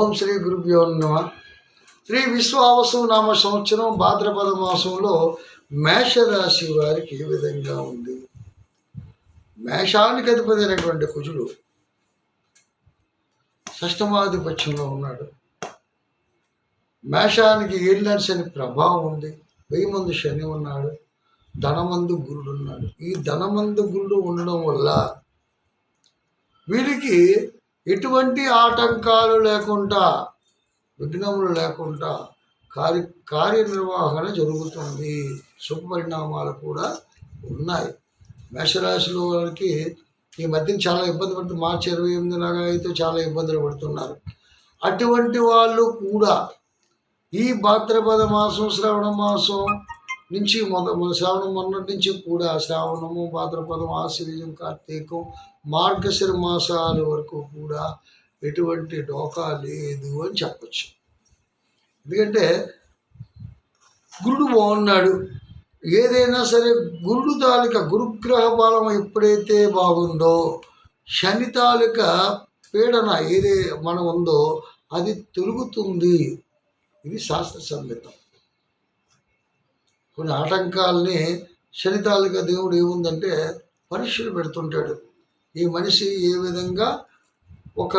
ఓం శ్రీ గురుభ్యో నమ. శ్రీ విశ్వావసు నామ సంవత్సరం భాద్రపద మాసంలో మేషరాశి వారికి ఏ విధంగా ఉంది? మేషానికి అధిపతి కుజుడు షష్టమాధిపత్యంలో ఉన్నాడు. మేషానికి ఏళ్ళని శని ప్రభావం ఉంది. వెయ్యి మంది శని ఉన్నాడు. ధనమందు గురుడు ఉన్నాడు. ఈ ధనమందు గురుడు ఉండడం వల్ల వీరికి ఎటువంటి ఆటంకాలు లేకుండా విఘ్నములు లేకుండా కార్య కార్యనిర్వహణ జరుగుతుంది. శుభపరిణామాలు కూడా ఉన్నాయి. మేషరాశిలో వారికి ఈ మధ్యన చాలా ఇబ్బంది పడుతుంది మార్చి ఇరవై ఎనిమిది లాగా అయితే చాలా ఇబ్బందులు పడుతున్నారు. అటువంటి వాళ్ళు కూడా ఈ భాద్రపద మాసం శ్రావణ మాసం నుంచి మొద శ్రావణం మొన్నటి నుంచి కూడా శ్రావణము భాద్రపదం ఆశ్వీజం కార్తీకం మార్గశిర మాసాల వరకు కూడా ఎటువంటి డోకా లేదు అని చెప్పచ్చు. ఎందుకంటే గురుడు బాగున్నాడు. ఏదైనా సరే గురుడు తాలూక గురుగ్రహ బలం ఎప్పుడైతే బాగుందో శని తాలూక పీడన ఏదే మనం ఉందో అది తొలుగుతుంది. ఇది శాస్త్ర సంహితం కొన్ని ఆటంకాలని శని తాలూకా దేవుడు ఏముందంటే పరీక్షలు పెడుతుంటాడు. ఈ మనిషి ఏ విధంగా ఒక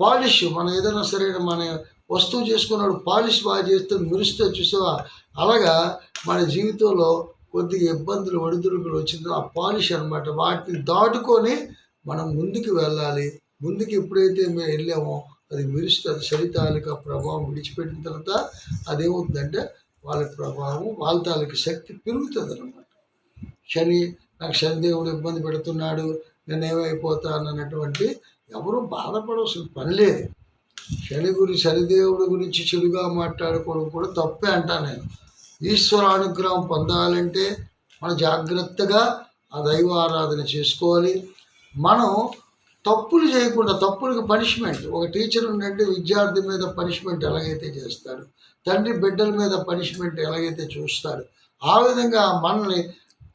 పాలిష్ మనం ఏదైనా సరే మన వస్తువు చేసుకున్నాడు పాలిష్ బాగా చేస్తే మెరుస్తూ చూసావా? అలాగా మన జీవితంలో కొద్దిగా ఇబ్బందులు ఒడిదుడుకులు వచ్చిందో ఆ పాలిష్ అనమాట వాటిని దాటుకొని మనం ముందుకు వెళ్ళాలి. ముందుకు ఎప్పుడైతే మేము వెళ్ళామో అది మెరుస్తుంది శని తాలూకా ప్రభావం విడిచిపెట్టిన తర్వాత అదేమవుతుందంటే వాళ్ళ ప్రభావం వాళ్ళ తాలూకా శక్తి పెరుగుతుంది అనమాట శని నాకు శనిదేవుడు ఇబ్బంది పెడుతున్నాడు నేనేమైపోతాను అన్నటువంటి ఎవరు బాధపడవలసిన పని లేదు. శని గురి శనిదేవుడి గురించి చెడుగా మాట్లాడుకోవడం కూడా తప్పే అంటాను నేను. ఈశ్వర అనుగ్రహం పొందాలంటే మనం జాగ్రత్తగా ఆ దైవ ఆరాధన చేసుకోవాలి. మనం తప్పులు చేయకుండా తప్పులకు పనిష్మెంట్. ఒక టీచర్ ఉండంటే విద్యార్థి మీద పనిష్మెంట్ ఎలాగైతే చేస్తాడు తండ్రి బిడ్డల మీద పనిష్మెంట్ ఎలాగైతే చూస్తాడు ఆ విధంగా మనల్ని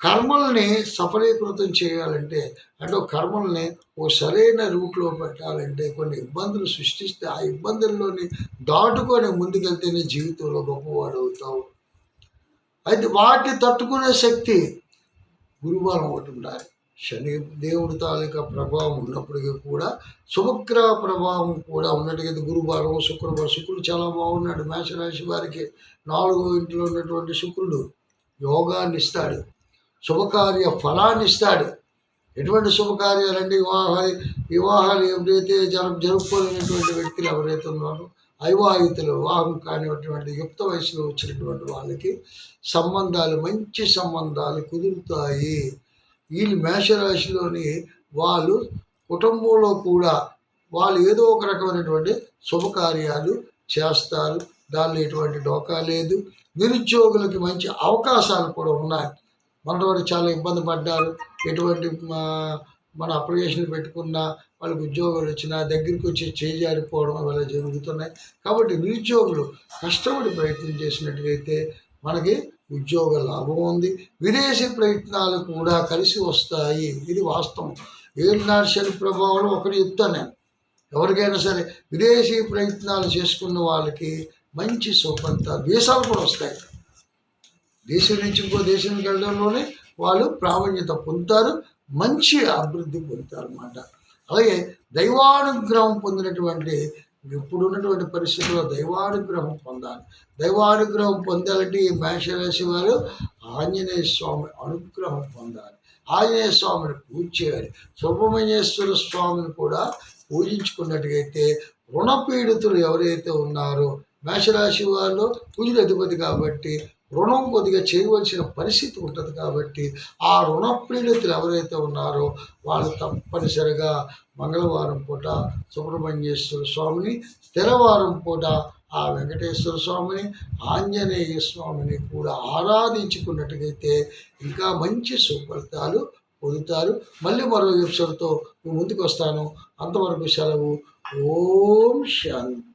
కర్మల్ని సఫలీకృతం చేయాలంటే అంటే కర్మల్ని ఓ సరైన రూట్లో పెట్టాలంటే కొన్ని ఇబ్బందులు సృష్టిస్తే ఆ ఇబ్బందుల్లోని దాటుకొని ముందుకెళ్తేనే జీవితంలో గొప్పవాడు అవుతావు. అయితే వాటిని తట్టుకునే శక్తి గురుబలం ఒకటి ఉండాలి. శని దేవుడి తాలూకా ప్రభావం ఉన్నప్పటికీ కూడా శుభగ్రహ ప్రభావం కూడా ఉన్నట్టుగా గురువారం శుక్రవారం శుక్రుడు చాలా బాగున్నాడు. మేషరాశి వారికి నాలుగో ఇంట్లో ఉన్నటువంటి శుక్రుడు యోగాన్ని ఇస్తాడు. శుభకార్య ఫలాన్ని ఇస్తాడు. ఎటువంటి శుభకార్యాలండి? వివాహాలు వివాహాలు ఎవరైతే జరు జరుపుకోలేనటువంటి వ్యక్తులు ఎవరైతే ఉన్నారో అవివాహితులు వివాహం కానిటువంటి యుక్త వయసులో వచ్చినటువంటి వాళ్ళకి సంబంధాలు మంచి సంబంధాలు కుదురుతాయి. వీళ్ళు మేషరాశిలోని వాళ్ళు కుటుంబంలో కూడా వాళ్ళు ఏదో ఒక రకమైనటువంటి శుభకార్యాలు చేస్తారు. దానిలో ఎటువంటి డోకా లేదు. నిరుద్యోగులకి మంచి అవకాశాలు కూడా ఉన్నాయి. మొన్నటి చాలా ఇబ్బంది పడ్డారు. ఎటువంటి మన అప్లికేషన్ పెట్టుకున్నా వాళ్ళకి ఉద్యోగాలు వచ్చినా దగ్గరికి వచ్చి చేజారిపోవడం అలా జరుగుతున్నాయి. కాబట్టి నిరుద్యోగులు కష్టపడి ప్రయత్నం చేసినట్లయితే మనకి ఉద్యోగ లాభం ఉంది. విదేశీ ప్రయత్నాలు కూడా కలిసి వస్తాయి. ఇది వాస్తవం. ఏడునాడు శని ప్రభావంలో ఒకటి చెప్తాను నేను. ఎవరికైనా సరే విదేశీ ప్రయత్నాలు చేసుకున్న వాళ్ళకి మంచి సుఖంత వీసాలు కూడా వస్తాయి. దేశం నుంచి ఇంకో దేశానికి వెళ్ళడంలోనే వాళ్ళు ప్రావీణ్యత పొందుతారు మంచి అభివృద్ధి పొందుతారు అన్నమాట. అలాగే దైవానుగ్రహం పొందినటువంటి ఇప్పుడు ఉన్నటువంటి పరిస్థితుల్లో దైవానుగ్రహం పొందాలి. దైవానుగ్రహం పొందాలంటే ఈ మేషరాశి వారు ఆంజనేయ స్వామి అనుగ్రహం పొందాలి. ఆంజనేయ స్వామిని పూజ చేయాలి. సుబ్రహ్మణ్యేశ్వర స్వామిని కూడా పూజించుకున్నట్టుగైతే రుణపీడితులు ఎవరైతే ఉన్నారో మేషరాశి వాళ్ళు పూజలు అధిపతి కాబట్టి రుణం కొద్దిగా చేయవలసిన పరిస్థితి ఉంటుంది కాబట్టి ఆ రుణ పీడితులు ఎవరైతే ఉన్నారో వాళ్ళు తప్పనిసరిగా మంగళవారం పూట సుబ్రహ్మణ్యేశ్వర స్వామిని స్థిరవారం పూట ఆ వెంకటేశ్వర స్వామిని ఆంజనేయ స్వామిని కూడా ఆరాధించుకున్నట్టుగైతే ఇంకా మంచి సుఫలితాలు పొందుతారు. మళ్ళీ మరో ఎపిసోడ్తో ముందుకు వస్తాను అంతవరకు సెలవు. ఓం శాంతి.